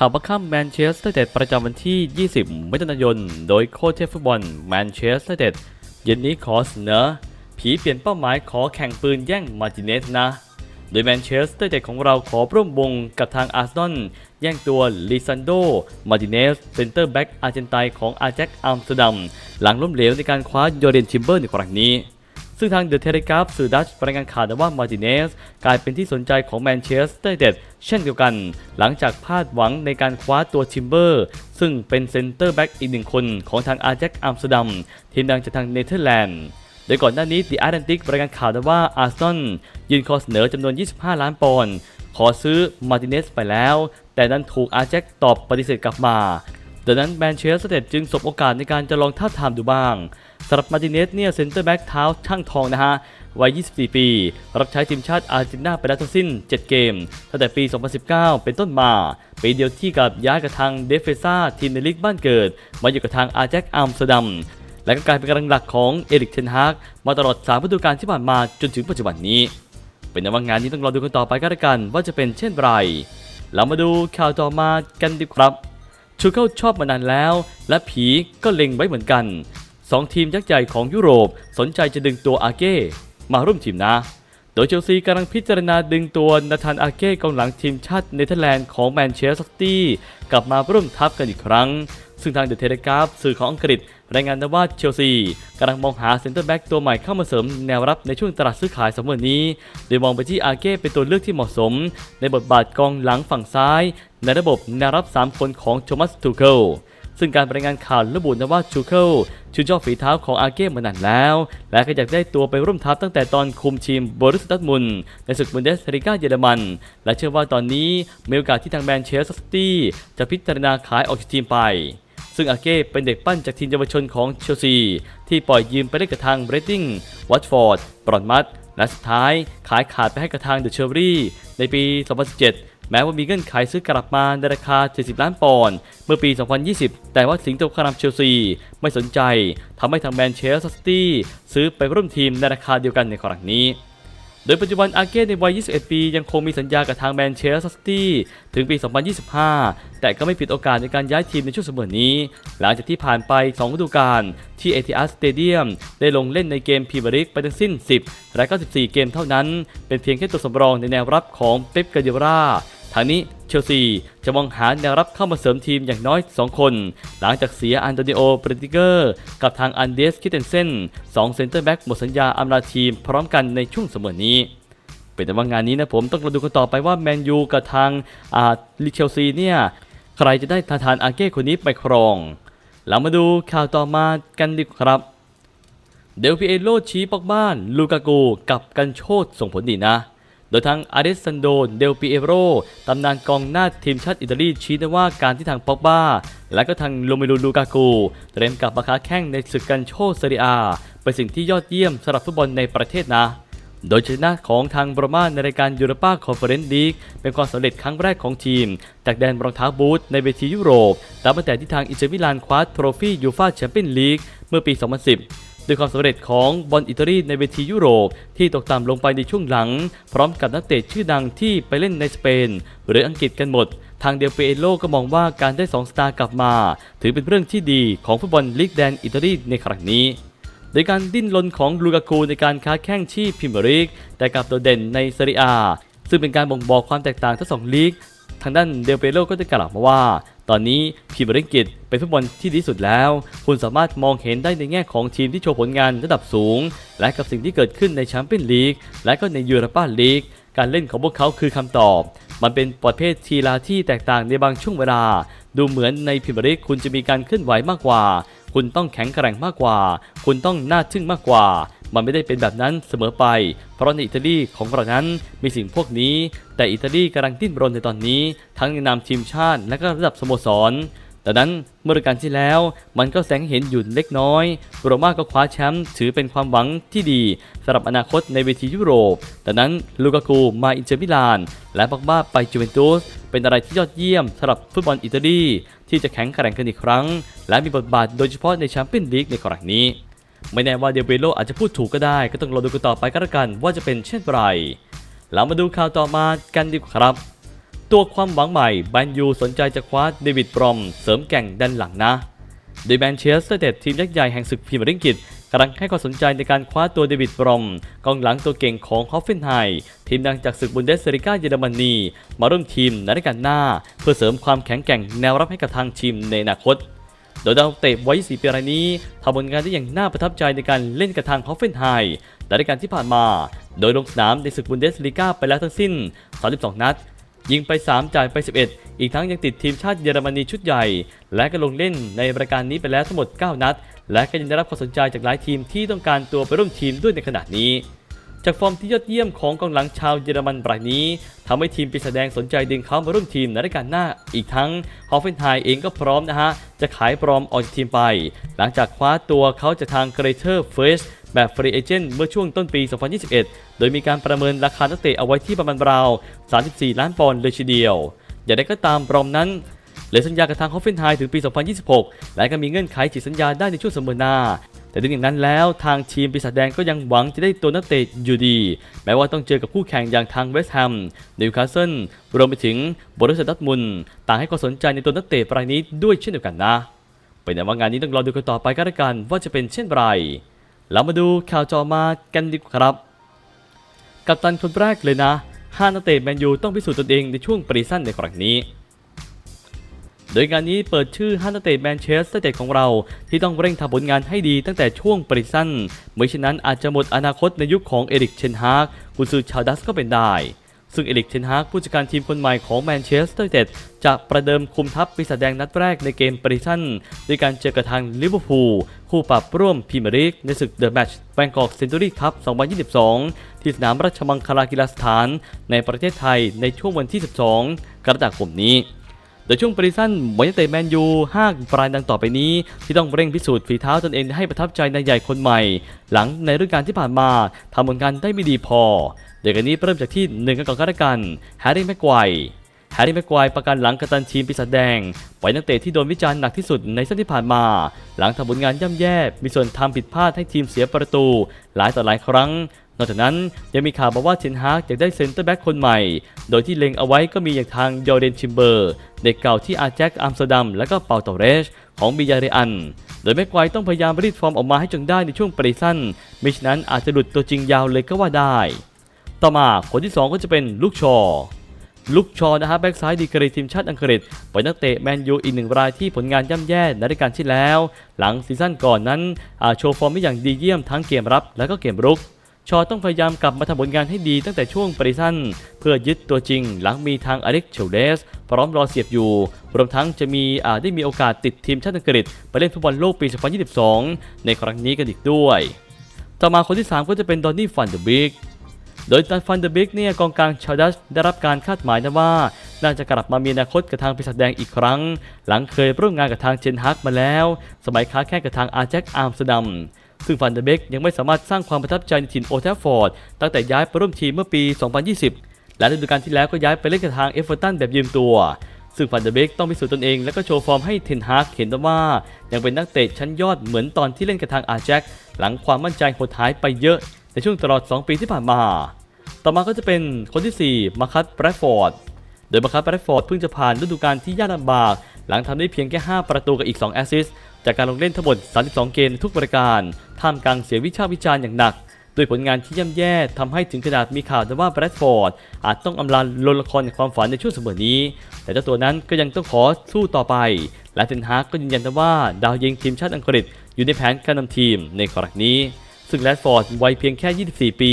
ข่าวประค่ำแมนเชสเตอร์เดประจำวันที่ 20 มิถุนายน โดยโค้ชเทพฟุตบอลแมนเชสเตอร์เดเย็นนี้ขอเสนอ ผีเปลี่ยนเป้าหมายขอแข่งปืนแย่งมาร์ติเนสนะ โดยแมนเชสเตอร์เดของเราขอร่วมวงกับทางอาร์เซนอลแย่งตัวลิซันโด มาร์ติเนสเซนเตอร์แบ็กอาร์เจนไตของอาแจ็คอัมสเตอร์ดัมหลังล้มเหลวในการคว้าโยเดนทิมเบอร์ในครั้งนี้ ซึ่งทางเดอะเทเลกราฟสื่อดัชรายงานข่าวว่ามาร์ติเนสกลายเป็นที่สนใจของแมนเชสเตอร์เดดเช่นเดียวกัน หลังจากพลาดหวังในการคว้าตัวทิมเบอร์ ซึ่งเป็นเซนเตอร์แบ็กอีกหนึ่งคนของทางอาแจ็คอัมสเตอร์ดัมทีมดังจากทางเนเธอร์แลนด์โดยก่อนหน้านี้ The Atlantic รายงานข่าวว่าอาร์ซอลยื่นข้อเสนอจำนวน 25 ล้านปอนด์ขอซื้อมาร์ติเนสไปแล้ว แต่นั้นถูกอาแจ็คตอบปฏิเสธกลับมาดังนั้นแมนเชสเตอร์จึงสบโอกาสในการจะลองท้าทามดูบ้าง สำหรับมาติเนสเนี่ยเซ็นเตอร์แบ็กเท้าช่างทองนะฮะวัย 24 ปี รับใช้ทีมชาติอาร์เจนตินาไปแล้วทั้งสิ้น 7 เกม ตั้งแต่ปี 2019 เป็นต้นมา ปีเดียวที่กับย้ายกับทางเดฟเฟซ่าทีมในลีกบ้านเกิด มาอยู่กับทางอาแจ็คอัมสเตอร์ดัม และก็กลายเป็นกำลังหลักของเอริกเทนฮากมาตลอด3ฤดูกาลที่ผ่านมาจนถึงปัจจุบันนี้ เป็นในว่างานนี้ต้องรอดูกันต่อไปก็แล้วกัน ว่าจะเป็นเช่นไร เรามาดูข่าวต่อมากันดีครับ ชูเคิลชอบมานานแล้ว และผีก็เล็งไว้เหมือนกัน สองทีมยักษ์ใหญ่ของยุโรปสนใจจะดึงตัวอาเก้มาร่วมทีมนะ โดยเชลซีกำลังพิจารณาดึงตัวนาธานอาเก้กองหลังทีมชาติเนเธอร์แลนด์ของแมนเชสเตอร์ซิตี้กลับมาร่วมทัพกันอีกครั้ง ซึ่งทางเดอะเทเลกราฟสื่อของอังกฤษ รายงานว่าเชลซีกำลังมองหาเซ็นเตอร์แบ็กตัวใหม่เข้ามาเสริมแนวรับในช่วงตลาดซื้อขายสำวันนี้ โดยมองไปที่อาเก้เป็นตัวเลือกที่เหมาะสม ในบทบาทกองหลังฝั่งซ้าย ในระบบแนวรับ 3 คนของโทมัสทูเคิล ซึ่งการรายงานข่าวระบุนะว่าชูเคิลชื่นชอบฝีเท้าของอาเก้มานานแล้ว และก็อยากได้ตัวไปร่วมทัพตั้งแต่ตอนคุมทีมบริสตัดมุนในศึกบุนเดสลิกาเยอรมัน และเชื่อว่าตอนนี้มีโอกาสที่ทางแมนเชสเตอร์ซิตี้จะพิจารณาขายออกจากทีมไปซึ่งอาเก้เป็นเด็กปั้นจากทีมเยาวชนของเชลซี ที่ปล่อยยืมไปเล่นกับทางเบรดดิ้งวัตฟอร์ดบรอนมัตและสุดท้ายขายขาดไปให้กับทางเดอะเชอรี่ในปี 2017 แม้ว่ามีเงื่อนไขซื้อกลับมาในราคา 70 ล้านปอนด์เมื่อปี 2020 แต่ว่าสิงโตคารามเชลซี ไม่สนใจทำให้ทางแมนเชสเตอร์ซิตี้ซื้อไปร่วมทีมในราคาเดียวกันในครั้งนี้โดยปัจจุบันอาเก้ในวัย 21 ปี ยังคงมีสัญญากับทางแมนเชสเตอร์ซิตี้ถึงปี 2025 แต่ก็ไม่ปิดโอกาสในการย้ายทีมในช่วงเสมอนี้ หลังจากที่ผ่านไป2ฤดูกาลที่ Etihad Stadium ได้ลงเล่นในเกมพรีเมียร์ลีกไปทั้งสิ้น 10 และ94 เกมเท่านั้น เป็นเพียงแค่ตัวสำรองในแนวรับของเป๊ปกาเดรา ทางนี้เชลซีจะมองหาแนวรับเข้ามาเสริมทีมอย่างน้อย 2 คน หลังจากเสียอันโตนิโอเปรติเกอร์ กับทางอันเดสคิเทนเซน2เซนเตอร์แบ็กหมดสัญญาอำลาทีมพร้อมกันในช่วงเสมอนี้เป็นแต่ว่างานนี้นะผมต้องมาดูกันต่อไปว่าแมนยูกับทางอาลิเชลซีเนี่ยใครจะได้ทาทานอาเก้คนนี้ไปครอง เรามาดูข่าวต่อมากันดีกว่าครับ เดลพิเอโลชี้ปอกบ้าน ลูกากูกับกันโชดส่งผลดีนะ โดยทางอาเดซันโดนเดลปิเอโรตำนานกองหน้าทีมชาติอิตาลีชี้นะว่าการที่ทางปอกบ้า และก็ทางโรเมโลลูกากูเตรียมกลับมาค้าแข่งในศึกกันโชเซเรียเป็นสิ่งที่ยอดเยี่ยมสำหรับฟุตบอลในประเทศนะโดยชนะของทางบรมาในรายการยูโรปาคอนเฟอเรนซ์ลีกเป็นความสำเร็จครั้งแรกของทีม จากแดนรองเท้าบูทในเวทียุโรปตั้งแต่ที่ทางอินเตอร์มิลานคว้าโทรฟี่ยูฟาแชมเปี้ยนลีกเมื่อปี 2010 ด้วยความสำเร็จของบอลอิตาลีในเวทียุโรปที่ตกต่ำลงไปในช่วงหลัง พร้อมกับนักเตะชื่อดังที่ไปเล่นในสเปน หรืออังกฤษกันหมด ทางเดลเปเอโลก็มองว่าการได้ 2 สตาร์กลับมา ถือเป็นเรื่องที่ดีของฟุตบอลลีกแดนอิตาลีในครั้งนี้โดยการดิ้นรนของลูกากูในการค้าแข่งที่พรีเมียร์ลีกแต่กลับโดดเด่นในซีเรียซึ่งเป็นการบ่งบอกความแตกต่างทั้งสองลีก ทางด้านเดลเปโลก็ได้กล่าวมาว่า ตอนนี้พรีเมียร์ลีกอังกฤษเป็นฟุตบอลที่ดีสุดแล้ว คุณสามารถมองเห็นได้ในแง่ของทีมที่โชว์ผลงานระดับสูง และกับสิ่งที่เกิดขึ้นในแชมเปี้ยนลีกและก็ในยูโรปาลีกการเล่นของพวกเขาคือคำตอบ มันเป็นประเภททีลาที่แตกต่างในบางช่วงเวลา ดูเหมือนในพรีเมียร์ลีกคุณจะมีการเคลื่อนไหวมากกว่า คุณต้องแข็งแกร่งมากกว่า คุณต้องน่าทึ่งมากกว่า มันไม่ได้เป็นแบบนั้นเสมอไป เพราะในอิตาลีของเรานั้นมีสิ่งพวกนี้ แต่อิตาลีกำลังดิ้นรนในตอนนี้ ทั้งในนามทีมชาติและก็ระดับสโมสรดังนั้นเมื่อฤดูกาลที่แล้วมันก็แสงเห็นอยู่เล็กน้อยโรม่าก็คว้าแชมป์ถือเป็นความหวังที่ดีสำหรับอนาคตในเวทียุโรปดังนั้นลูกากูมาอินเตอร์มิลาน และบักบ้าไปจูเวนตุสเป็นอะไรที่ยอดเยี่ยมสำหรับฟุตบอลอิตาลีที่จะแข็งแกร่งกันอีกครั้ง และมีบทบาทโดยเฉพาะในแชมเปี้ยนลีกในครั้งนี้ ไม่แน่ว่าเดเวโลอาจจะพูดถูกก็ได้ ก็ต้องรอดูกันต่อไปก็แล้วกันว่าจะเป็นเช่นไรเรามาดูข่าวต่อมากันดีกว่าครับ ตัวความหวังใหม่แบนยูสนใจจะคว้าเดวิดบรอม เสริมแก่งด้านหลังนะ โดยแมนเชสเตอร์เดทีมยักษ์ใหญ่แห่งศึกพรีเมียร์ลีกอังกฤษกำลังให้ความสนใจในการคว้าตัวเดวิดบรอมกองหลังตัวเก่งของฮอฟเฟนไฮทีมดังจากศึกบุนเดสลิก้าเยอรมนี มาร่วมทีมในฤดูกาลหน้า เพื่อเสริมความแข็งแกร่งแนวรับให้กับทางทีมในอนาคต โดยดาวเตะวัย4ปีรายนี้ทำผลงานได้อย่างน่าประทับใจในการเล่นกับทางฮอฟเฟนไฮในฤดูกาลที่ผ่านมา โดยลงสนามในศึกบุนเดสลิก้าไปแล้วทั้งสิ้น 32 นัด ยิงไป 3 จ่ายไป 11 อีกทั้งยังติดทีมชาติเยอรมนีชุดใหญ่ และก็ลงเล่นในรายการนี้ไปแล้วทั้งหมด 9 นัด และก็ยังได้รับความสนใจจากหลายทีมที่ต้องการตัวไปร่วมทีมด้วยในขณะนี้ จากฟอร์มที่ยอดเยี่ยมของกองหลังชาวเยอรมันรายนี้ทำให้ทีมปีศาจแดงสนใจดึงเขามาร่วมทีมในรายการหน้า อีกทั้งฮอฟเฟนไฮเองก็พร้อมนะฮะ จะขายปลอมออกจากทีมไป หลังจากคว้าตัวเขาจากทางเกรเทอร์เฟสแบบฟรีเอเจนต์เมื่อช่วงต้นปี 2021 โดยมีการประเมินราคานักเตะเอาไว้ที่ประมาณราว 34 ล้านปอนด์เลยทีเดียว อย่างไรก็ตามปลอมนั้นเหลือสัญญากับทางฮอฟเฟนไฮถึงปี 2026 และก็มีเงื่อนไขฉีดสัญญาได้ในช่วงเสมอหน้า แต่ถึงอย่างนั้นแล้วทางทีมปีศาจแดงก็ยังหวังจะได้ตัวนักเตะอยู่ดี แม้ว่าต้องเจอกับคู่แข่งอย่างทางเวสต์แฮมนิวคาสเซิลรวมไปถึงบรุสเซดัตมุนต่างให้ความสนใจในตัวนักเตะรายนี้ด้วยเช่นเดียวกันนะเป็นแต่ว่างานนี้ต้องรอดูกันต่อไปกันละกันว่าจะเป็นเช่นไรเรามาดูข่าวจอมากันดีกว่าครับ กัปตันคนแรกเลยนะห้านักเตะแมนยูต้องพิสูจน์ตนเองในช่วงปรีซั่นในครั้งนี้ โดยงานนี้เปิดชื่อห้านักเตะแมนเชสเตอร์เตของเรา ที่ต้องเร่งทำผลงานให้ดีตั้งแต่ช่วงปรีซั่นไม่เช่นนั้นอาจจะหมดอนาคตในยุคของเอริกเชนฮากกุนซือชาวดัสก็เป็นได้ ซึ่งเอริกเชนฮากผู้จัดการทีมคนใหม่ของแมนเชสเตอร์เตดจะประเดิมคุมทัพปีศาจแดงนัดแรกในเกมปริซันด้วยการเจอกับทางลิเวอร์พูลคู่ปรับร่วมพรีเมียร์ลีกในศึกเดอะแมตช์แบงกอกเซนตูรี่คัพ 2022 ที่สนามราชมังคลากีฬาสถานในประเทศไทยในช่วงวันที่ 12 กรกฎาคมนี้ โดยช่วงปริซันมวยนักเตะแมนยูห้างปลายดังต่อไปนี้ ที่ต้องเร่งพิสูจน์ฝีเท้าตนเองให้ประทับใจในายใหญ่คนใหม่ หลังในฤดูกาลที่ผ่านมาทำผลงานได้ไม่ดีพอเดี๋ยวกันนี้เริ่มจากที่หนึ่งกันก่อนก็แล้วกันแฮร์รี่แม็กควแฮร์รี่แม็กควประกันหลังกัปตันทีมปีศาจแดงปล่อยนักเตะที่โดนวิจารณ์หนักที่สุดในซีซั่นที่ผ่านมา หลังทำผลงานย่ำแย่ มีส่วนทำผิดพลาดให้ทีมเสียประตู หลายต่อหลายครั้ง นอกจากนั้นยังมีข่าวมาว่าเทนฮากอยากได้เซนเตอร์แบ็กคนใหม่ โดยที่เล็งเอาไว้ก็มีอย่างทางยอร์เดนชิมเบอร์ เด็กเก่าที่อาแจ็คอัมสเตอร์ดัมและก็เปาเตเรสของบิยาเรอัน โดยแม็กไกวต้องพยายามรีดฟอร์มออกมาให้จงได้ในช่วงปริสั้นมิฉะนั้นอาจจะหลุดตัวจริงยาวเลยก็ว่าได้ ต่อมาคนที่ 2 ก็จะเป็นลูกชอลุกชอนะฮะแบ็กซ้ายดีกรีทีมชาติอังกฤษปล่อยนักเตะแมนยูอีกหนึ่งรายที่ผลงานย่ำแย่ในฤดูกาลที่แล้ว หลังซีซั่นก่อนนั้นโชว์ฟอร์มได้อย่างดีเยี่ยมทั้งเกมรับและก็เกมรุก ชอต้องพยายามกลับมาทำผลงานให้ดีตั้งแต่ช่วงปริซันเพื่อยึดตัวจริงหลังมีทางอเล็กเชลเดส พร้อมรอเสียบอยู่ รวมทั้งจะมีอาได้มีโอกาสติดทีมชาติอังกฤษไปเล่นฟุตบอลโลกปี 2022 ในครั้งนี้กันอีกด้วย ต่อมาคนที่ 3 ก็จะเป็นดอนนี่ฟันเดอร์บิกโดยตันฟันเดอร์บิกเนี่ยกองกลางชาวดัชได้รับการคาดหมายนะว่าน่าจะกลับมามีอนาคตกับทางปีศาจแดงอีกครั้ง หลังเคยร่วมงานกับทางเชนฮักมาแล้ว สมัยค้าแข่งกับทางอาแจ็คอาร์มสเดัม ซึ่งฟันเดเบกยังไม่สามารถสร้างความประทับใจในถิ่นโอแทฟฟอร์ดตั้งแต่ย้ายไปร่วมทีมเมื่อปี 2020 และฤดูกาลที่แล้วก็ย้ายไปเล่นกับทางเอฟเวอร์ตันแบบยืมตัว ซึ่งฟันเดเบกต้องพิสูจน์ตนเองและก็โชว์ฟอร์มให้เทนฮากเห็นว่า ยังเป็นนักเตะชั้นยอดเหมือนตอนที่เล่นกับทางอาแจ็คหลังความมั่นใจหดหายไปเยอะ ในช่วงตลอด 2 ปีที่ผ่านมา ต่อมาก็จะเป็นคนที่ 4 มาคัตแบรดฟอร์ดโดยมาคัตแบรดฟอร์ดเพิ่งจะผ่านฤดูกาลที่ยากลำบากหลังทำได้เพียงแค่ 5 ประตูกับอีก 2 แอสซิสต์ จากการลงเล่นทั้งหมด 32 เกมในทุกรายการ ท่ามกลางเสียงวิชาวิจารณ์อย่างหนักโดยผลงานที่ย่ำแย่ทำให้ถึงขนาดมีข่าวว่าแบรดฟอร์ดอาจต้องอำลาลนละครในความฝันในช่วงเสมอนี้ แต่เจ้าตัวนั้นก็ยังต้องขอสู้ต่อไป และเทนฮากก็ยืนยันว่าดาวยิงทีมชาติอังกฤษอยู่ในแผนการนำทีมในครั้งนี้ ซึ่งแรดฟอร์ดวัยเพียงแค่ 24 ปี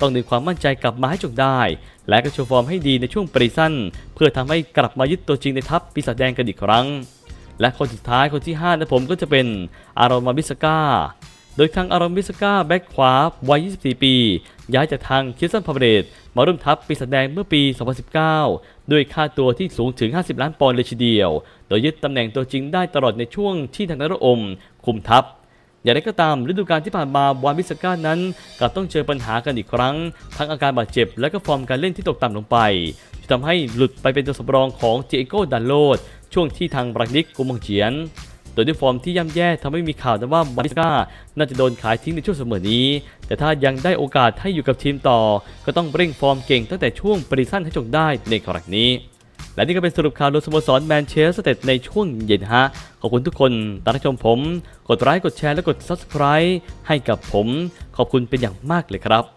ต้องดึงความมั่นใจกลับมาให้จงได้ และก็โชว์ฟอร์มให้ดีในช่วงปรีซันเพื่อทำให้กลับมายึดตัวจริงในทัพปีศาจแดงกันอีกครั้ง และคนสุดท้ายคนที่5นะผมก็จะเป็นอารอนมาบิสกาโดยทางอารอนบิสกาแบ็กขวาวัย 24 ปี ย้ายจากทางคิสซันพาเบรตมาร่วมทัพปีศาจแดงเมื่อปี 2019 ด้วยค่าตัวที่สูงถึง 50 ล้านปอนด์เลยทีเดียว โดยยึดตำแหน่งตัวจริงได้ตลอดในช่วงที่ทางนรอม คุมทัพอย่างไรก็ตามฤดูกาลที่ผ่านมาวานบิสก้านั้นกลับต้องเจอปัญหากันอีกครั้ง ทั้งอาการบาดเจ็บและก็ฟอร์มการเล่นที่ตกต่ำลงไปที่ทำให้หลุดไปเป็นตัวสำรองของเจโก้ดันโลด ช่วงที่ทางบรักนิกกุมงเจียน โดยด้วยฟอร์มที่ย่ำแย่ทำให้มีข่าวนะว่าวานบิสก้าน่าจะโดนขายทิ้งในช่วงเสมอนี้ แต่ถ้ายังได้โอกาสให้อยู่กับทีมต่อ ก็ต้องเร่งฟอร์มเก่งตั้งแต่ช่วงปริซันให้จงได้ในครั้งนี้และนี่ก็เป็นสรุปข่าวโดยสโมสรแมนเชสเตอร์ในช่วงเย็นฮะ ขอบคุณทุกคนตามรับชมผม กดไลค์กดแชร์และกด Subscribe ให้กับผม ขอบคุณเป็นอย่างมากเลยครับ